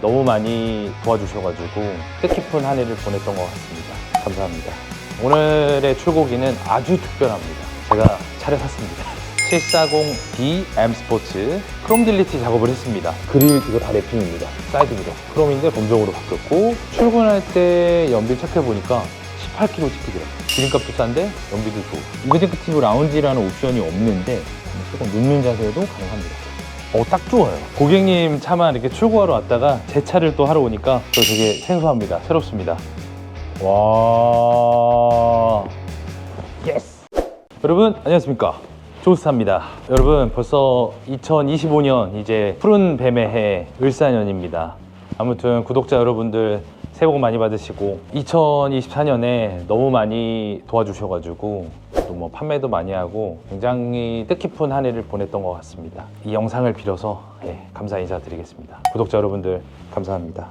너무 많이 도와주셔가지고 뜻깊은 한 해를 보냈던 것 같습니다. 감사합니다. 오늘의 출고기는 아주 특별합니다. 제가 차를 샀습니다. 740D M 스포츠 크롬 딜리티 작업을 했습니다. 그릴 이거 다 랩핑입니다. 사이드 미러. 크롬인데 검정으로 바뀌었고 출근할 때 연비 체크해 보니까 18kg 찍히더라고요. 기름값도 싼데 연비도 좋고. 이그제크티브 라운지라는 옵션이 없는데 조금 눕는 자세도 가능합니다. 어, 딱 좋아요. 고객님 차만 이렇게 출고하러 왔다가 제 차를 또 하러 오니까 저 되게 생소합니다. 새롭습니다. 와. 예스! 여러분, 안녕하십니까. 조스타입니다. 여러분, 벌써 2025년 이제 푸른 뱀의 해 을사년입니다. 아무튼 구독자 여러분들 새해 복 많이 받으시고 2024년에 너무 많이 도와주셔가지고 또 뭐 판매도 많이 하고 굉장히 뜻깊은 한 해를 보냈던 것 같습니다. 이 영상을 빌어서 예, 감사 인사드리겠습니다. 구독자 여러분들 감사합니다.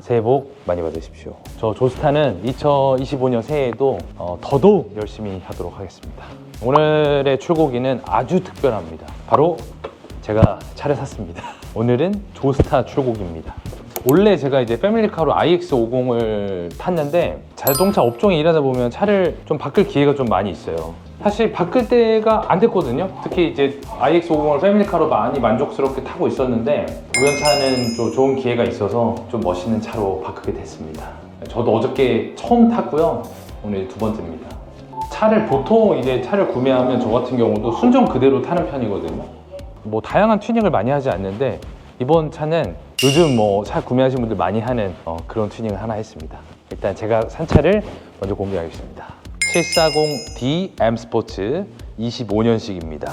새해 복 많이 받으십시오. 저 조스타는 2025년 새해에도 어, 더더욱 열심히 하도록 하겠습니다. 오늘의 출고기는 아주 특별합니다. 바로 제가 차를 샀습니다. 오늘은 조스타 출고기입니다. 원래 제가 이제 패밀리카로 iX50을 탔는데 자동차 업종에 일하다 보면 차를 좀 바꿀 기회가 좀 많이 있어요. 사실 바꿀 때가 안 됐거든요. 특히 이제 iX50을 패밀리카로 많이 만족스럽게 타고 있었는데 우연차는 좀 좋은 기회가 있어서 좀 멋있는 차로 바꾸게 됐습니다. 저도 어저께 처음 탔고요. 오늘 두 번째입니다. 차를 보통 이제 차를 구매하면 저 같은 경우도 순정 그대로 타는 편이거든요. 뭐 다양한 튜닝을 많이 하지 않는데 이번 차는 요즘 뭐 차 구매하시는 분들 많이 하는 어, 그런 튜닝을 하나 했습니다. 일단 제가 산 차를 먼저 공개하겠습니다. 740D M 스포츠 25년식입니다.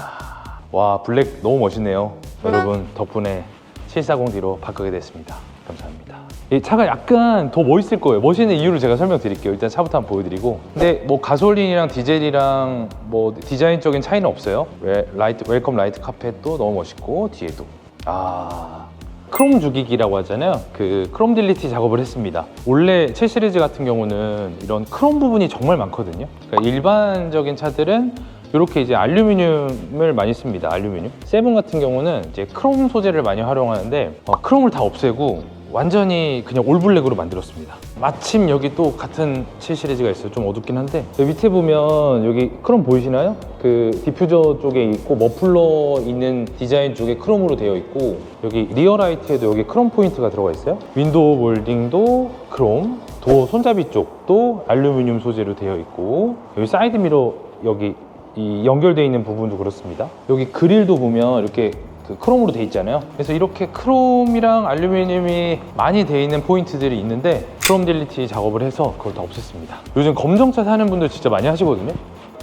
와 블랙 너무 멋있네요. 여러분 덕분에 740D로 바꾸게 됐습니다. 감사합니다. 이 차가 약간 더 멋있을 거예요. 멋있는 이유를 제가 설명드릴게요. 일단 차부터 한번 보여드리고. 근데 뭐 가솔린이랑 디젤이랑 뭐 디자인적인 차이는 없어요. 왜 라이트 웰컴 라이트 카펫도 너무 멋있고 뒤에도 아 크롬 죽이기라고 하잖아요. 그 크롬 딜리티 작업을 했습니다. 원래 7 시리즈 같은 경우는 이런 크롬 부분이 정말 많거든요. 그러니까 일반적인 차들은 이렇게 이제 알루미늄을 많이 씁니다. 알루미늄. 세븐 같은 경우는 이제 크롬 소재를 많이 활용하는데 어, 크롬을 다 없애고 완전히 그냥 올블랙으로 만들었습니다. 마침 여기 또 같은 7 시리즈가 있어요. 좀 어둡긴 한데 밑에 보면 여기 크롬 보이시나요? 그 디퓨저 쪽에 있고 머플러 있는 디자인 쪽에 크롬으로 되어 있고 여기 리어라이트에도 여기 크롬 포인트가 들어가 있어요. 윈도우 몰딩도 크롬, 도어 손잡이 쪽도 알루미늄 소재로 되어 있고 여기 사이드 미러 여기 이 연결되어 있는 부분도 그렇습니다. 여기 그릴도 보면 이렇게 그 크롬으로 돼 있잖아요. 그래서 이렇게 크롬이랑 알루미늄이 많이 돼 있는 포인트들이 있는데 크롬 딜리티 작업을 해서 그걸 다 없앴습니다. 요즘 검정차 사는 분들 진짜 많이 하시거든요.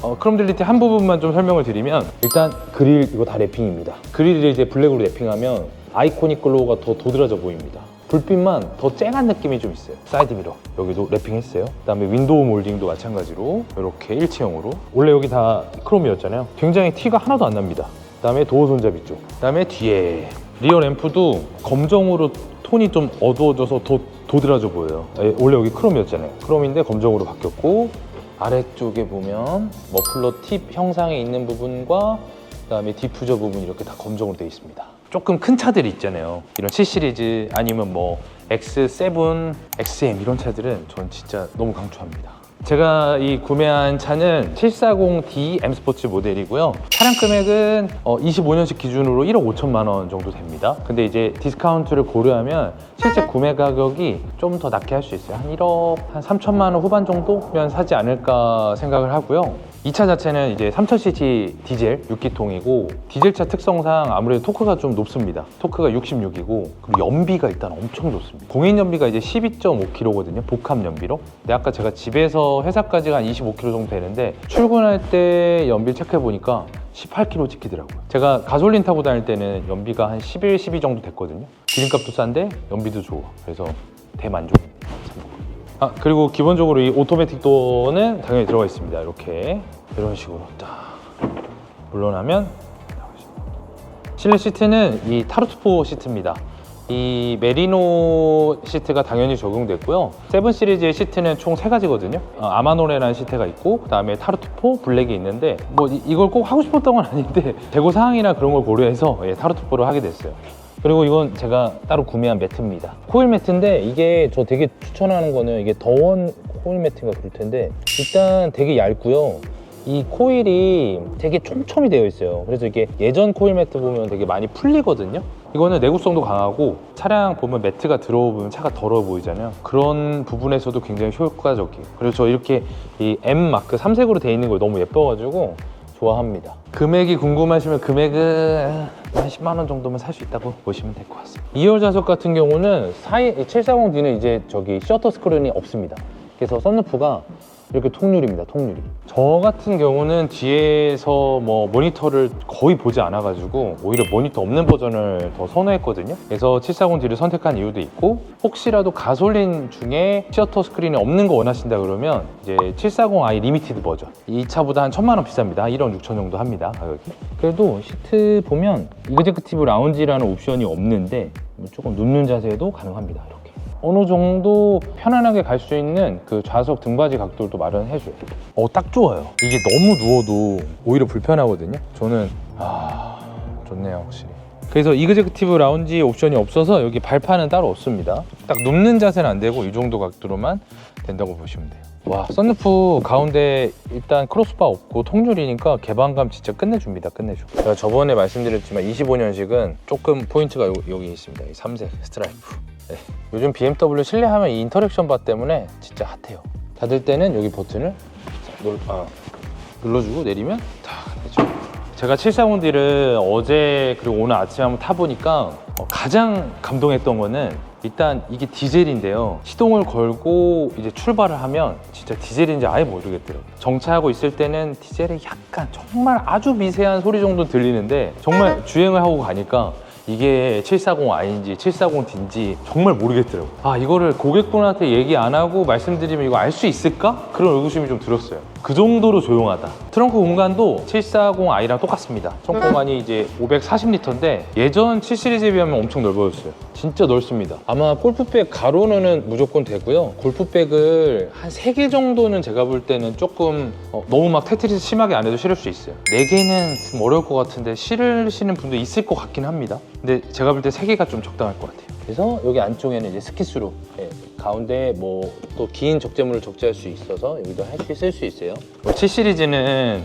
어, 크롬 딜리티 한 부분만 좀 설명을 드리면 일단 그릴 이거 다 랩핑입니다. 그릴을 이제 블랙으로 랩핑하면 아이코닉 글로우가 더 도드라져 보입니다. 불빛만 더 쨍한 느낌이 좀 있어요. 사이드 미러 여기도 랩핑했어요. 그 다음에 윈도우 몰딩도 마찬가지로 이렇게 일체형으로 원래 여기 다 크롬이었잖아요. 굉장히 티가 하나도 안 납니다. 그다음에 도어 손잡이 쪽. 그다음에 뒤에 리어 램프도 검정으로 톤이 좀 어두워져서 더 도드라져 보여요. 예, 원래 여기 크롬이었잖아요. 크롬인데 검정으로 바뀌었고 아래쪽에 보면 머플러 팁 형상에 있는 부분과 그다음에 디퓨저 부분 이렇게 다 검정으로 되어 있습니다. 조금 큰 차들이 있잖아요. 이런 7 시리즈 아니면 뭐 X7, XM 이런 차들은 저는 진짜 너무 강추합니다. 제가 이 구매한 차는 740D M 스포츠 모델이고요. 차량 금액은 25년식 기준으로 1억 5천만 원 정도 됩니다. 근데 이제 디스카운트를 고려하면 실제 구매 가격이 좀 더 낮게 할 수 있어요. 한 1억 한 3천만 원 후반 정도면 사지 않을까 생각을 하고요. 이 차 자체는 이제 3000cc 디젤 6기통이고 디젤차 특성상 아무래도 토크가 좀 높습니다. 토크가 66이고 그리고 연비가 일단 엄청 좋습니다. 공인 연비가 이제 12.5km거든요. 복합 연비로. 근데 아까 제가 집에서 회사까지가 한 25km 정도 되는데 출근할 때 연비 체크해 보니까 18km 찍히더라고요. 제가 가솔린 타고 다닐 때는 연비가 한 11, 12 정도 됐거든요. 기름값도 싼데 연비도 좋아. 그래서 대만족입니다. 아 그리고 기본적으로 이 오토매틱 도어는 당연히 들어가 있습니다. 이렇게 이런 식으로 딱 물러나면 실내 시트는 이 타르투포 시트입니다. 이 메리노 시트가 당연히 적용됐고요. 세븐 시리즈의 시트는 총 세 가지거든요. 어, 아마노레라는 시트가 있고, 그 다음에 타르투포 블랙이 있는데 뭐 이, 이걸 꼭 하고 싶었던 건 아닌데 재고 사항이나 그런 걸 고려해서 예, 타르투포를 하게 됐어요. 그리고 이건 제가 따로 구매한 매트입니다. 코일 매트인데 이게 저 되게 추천하는 거는 이게 더원 코일 매트인가 그럴 텐데 일단 되게 얇고요. 이 코일이 되게 촘촘히 되어 있어요. 그래서 이게 예전 코일 매트 보면 되게 많이 풀리거든요. 이거는 내구성도 강하고 차량 보면 매트가 들어오면 차가 더러워 보이잖아요. 그런 부분에서도 굉장히 효과적이에요. 그래서 저 이렇게 이 M 마크 3색으로 되어 있는 걸 너무 예뻐가지고 좋아합니다. 금액이 궁금하시면 금액은 한 10만 원 정도면 살 수 있다고 보시면 될 것 같습니다. 2열 좌석 같은 경우는 740D는 이제 저기 셔터 스크린이 없습니다. 그래서 썬루프가 이렇게 통유리입니다. 통유리. 저 같은 경우는 뒤에서 뭐 모니터를 거의 보지 않아 가지고 오히려 모니터 없는 버전을 더 선호했거든요. 그래서 740D를 선택한 이유도 있고 혹시라도 가솔린 중에 셔터 스크린이 없는 거 원하신다 그러면 이제 740i 리미티드 버전 이 차보다 한 천만 원 비쌉니다. 1억 6천 정도 합니다. 가격이. 그래도 시트 보면 이그제크티브 라운지라는 옵션이 없는데 조금 눕는 자세도 가능합니다. 이렇게. 어느 정도 편안하게 갈 수 있는 그 좌석 등받이 각도도 마련해줘요. 어, 딱 좋아요. 이게 너무 누워도 오히려 불편하거든요. 저는, 아, 좋네요, 확실히. 그래서 이그제크티브 라운지 옵션이 없어서 여기 발판은 따로 없습니다. 딱 눕는 자세는 안 되고 이 정도 각도로만 된다고 보시면 돼요. 와, 썬루프 가운데 일단 크로스바 없고 통유리니까 개방감 진짜 끝내줍니다. 끝내줘. 제가 저번에 말씀드렸지만 25년식은 조금 포인트가 요- 여기 있습니다. 이 3색 스트라이프. 네. 요즘 BMW 실내하면 이 인터랙션 바 때문에 진짜 핫해요. 닫을 때는 여기 버튼을 눌, 아, 눌러주고 내리면 다 되죠. 제가 740D를 어제 그리고 오늘 아침에 한번 타보니까 어, 가장 감동했던 거는 일단 이게 디젤인데요. 시동을 걸고 이제 출발을 하면 진짜 디젤인지 아예 모르겠더라고요. 정차하고 있을 때는 디젤이 약간 정말 아주 미세한 소리 정도 들리는데 정말 주행을 하고 가니까 이게 740i인지 740D인지 정말 모르겠더라고요. 아, 이거를 고객분한테 얘기 안 하고 말씀드리면 이거 알 수 있을까? 그런 의구심이 좀 들었어요. 그 정도로 조용하다. 트렁크 공간도 740i랑 똑같습니다. 트렁크 공간이 이제 540리터인데 예전 7 시리즈에 비하면 엄청 넓어졌어요. 진짜 넓습니다. 아마 골프백 가로는 무조건 되고요. 골프백을 한 3개 정도는 제가 볼 때는 조금 어, 너무 막 테트리스 심하게 안 해도 실을 수 있어요. 4개는 좀 어려울 것 같은데 실으시는 분도 있을 것 같긴 합니다. 근데 제가 볼 때 3개가 좀 적당할 것 같아요. 그래서 여기 안쪽에는 이제 스키스로 예, 가운데 뭐 또 긴 적재물을 적재할 수 있어서 여기도 할수 쓸 수 있어요. 7 시리즈는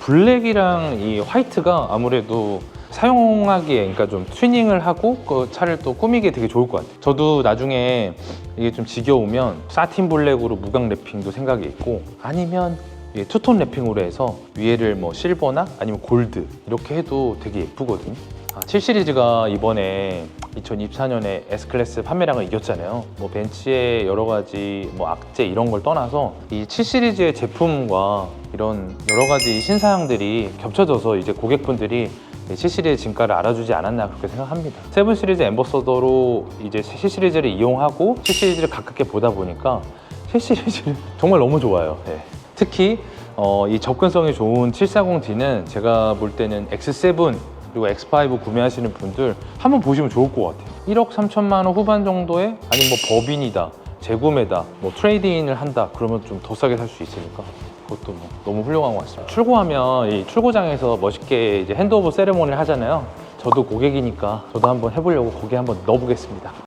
블랙이랑 이 화이트가 아무래도 사용하기에 그러니까 좀 튜닝을 하고 그 차를 또 꾸미기에 되게 좋을 것 같아요. 저도 나중에 이게 좀 지겨우면 사틴 블랙으로 무광 랩핑도 생각이 있고 아니면 이게 투톤 랩핑으로 해서 위에를 뭐 실버나 아니면 골드 이렇게 해도 되게 예쁘거든요. 아, 7 시리즈가 이번에 2024년에 S 클래스 판매량을 이겼잖아요. 뭐 벤츠의 여러 가지 뭐 악재 이런 걸 떠나서 이 7 시리즈의 제품과 이런 여러 가지 신사양들이 겹쳐져서 이제 고객분들이 7 시리즈 진가를 알아주지 않았나 그렇게 생각합니다. 7 시리즈 앰버서더로 이제 7 시리즈를 이용하고 7 시리즈를 가깝게 보다 보니까 7 시리즈를 정말 너무 좋아요. 네. 특히 어, 이 접근성이 좋은 740D는 제가 볼 때는 X7 그리고 X5 구매하시는 분들 한번 보시면 좋을 것 같아요. 1억 3천만 원 후반 정도에 아니면 뭐 법인이다, 재구매다, 뭐 트레이드인을 한다 그러면 좀 더 싸게 살 수 있으니까 그것도 뭐 너무 훌륭한 것 같습니다. 출고하면 이 출고장에서 멋있게 이제 핸드오버 세레모니를 하잖아요. 저도 고객이니까 저도 한번 해보려고 거기에 한번 넣어보겠습니다.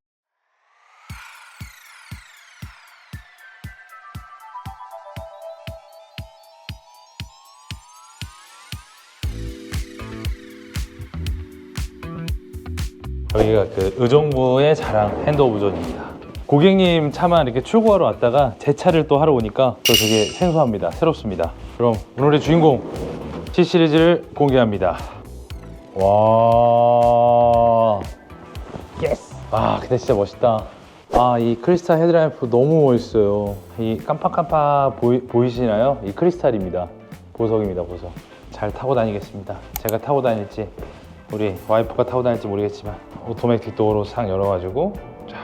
여기가 그 의정부의 자랑 핸드오브 존입니다. 고객님 차만 이렇게 출고하러 왔다가 제 차를 또 하러 오니까 저 되게 생소합니다. 새롭습니다. 그럼 오늘의 주인공 C 시리즈를 공개합니다. 와, 예스. 아, 근데 진짜 멋있다. 아, 이 크리스탈 헤드라이프 너무 멋있어요. 이 깜빡깜빡 보이, 보이시나요? 이 크리스탈입니다. 보석입니다, 보석. 잘 타고 다니겠습니다. 제가 타고 다닐지 우리 와이프가 타고 다닐지 모르겠지만 오토매틱 도어로 상 열어가지고 자,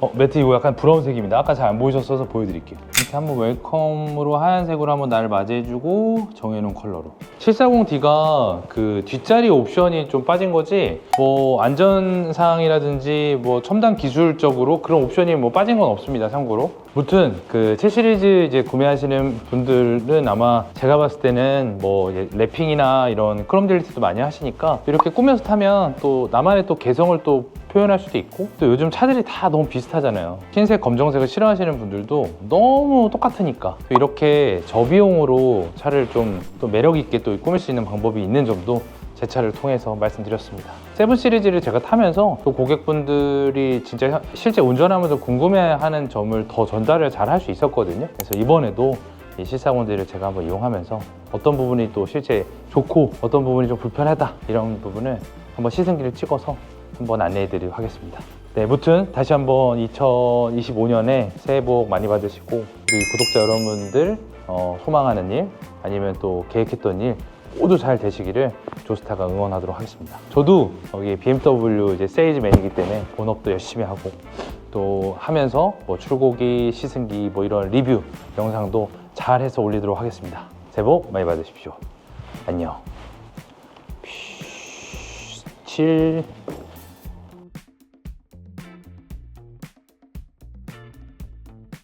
어 매트 이거 약간 브라운 색입니다. 아까 잘 안 보이셨어서 보여드릴게요. 이렇게 한번 웰컴으로 하얀색으로 한번 나를 맞이해주고 정해놓은 컬러로 740D가 그 뒷자리 옵션이 좀 빠진 거지 뭐 안전사항이라든지 뭐 첨단 기술적으로 그런 옵션이 뭐 빠진 건 없습니다. 참고로 무튼 그7 시리즈 이제 구매하시는 분들은 아마 제가 봤을 때는 뭐 랩핑이나 이런 크롬 딜리트도 많이 하시니까 이렇게 꾸며서 타면 또 나만의 또 개성을 또 표현할 수도 있고 또 요즘 차들이 다 너무 비슷하잖아요 흰색 검정색을 싫어하시는 분들도 너무 똑같으니까 또 이렇게 저비용으로 차를 좀 또 매력 있게 또 꾸밀 수 있는 방법이 있는 점도 제 차를 통해서 말씀드렸습니다. 세븐 시리즈를 제가 타면서 또 고객분들이 진짜 현- 실제 운전하면서 궁금해하는 점을 더 전달을 잘 할 수 있었거든요. 그래서 이번에도 이 실사원들을 제가 한번 이용하면서 어떤 부분이 또 실제 좋고 어떤 부분이 좀 불편하다 이런 부분을 한번 시승기를 찍어서 한번 안내해 드리도록 하겠습니다. 네, 무튼 다시 한번 2025년에 새해 복 많이 받으시고 우리 구독자 여러분들 어, 소망하는 일 아니면 또 계획했던 일 모두 잘 되시기를 조스타가 응원하도록 하겠습니다. 저도 여기 BMW 이제 세일즈맨이기 때문에 본업도 열심히 하고 또 하면서 뭐 출고기, 시승기 뭐 이런 리뷰 영상도 잘 해서 올리도록 하겠습니다. 새해 복 많이 받으십시오. 안녕. 7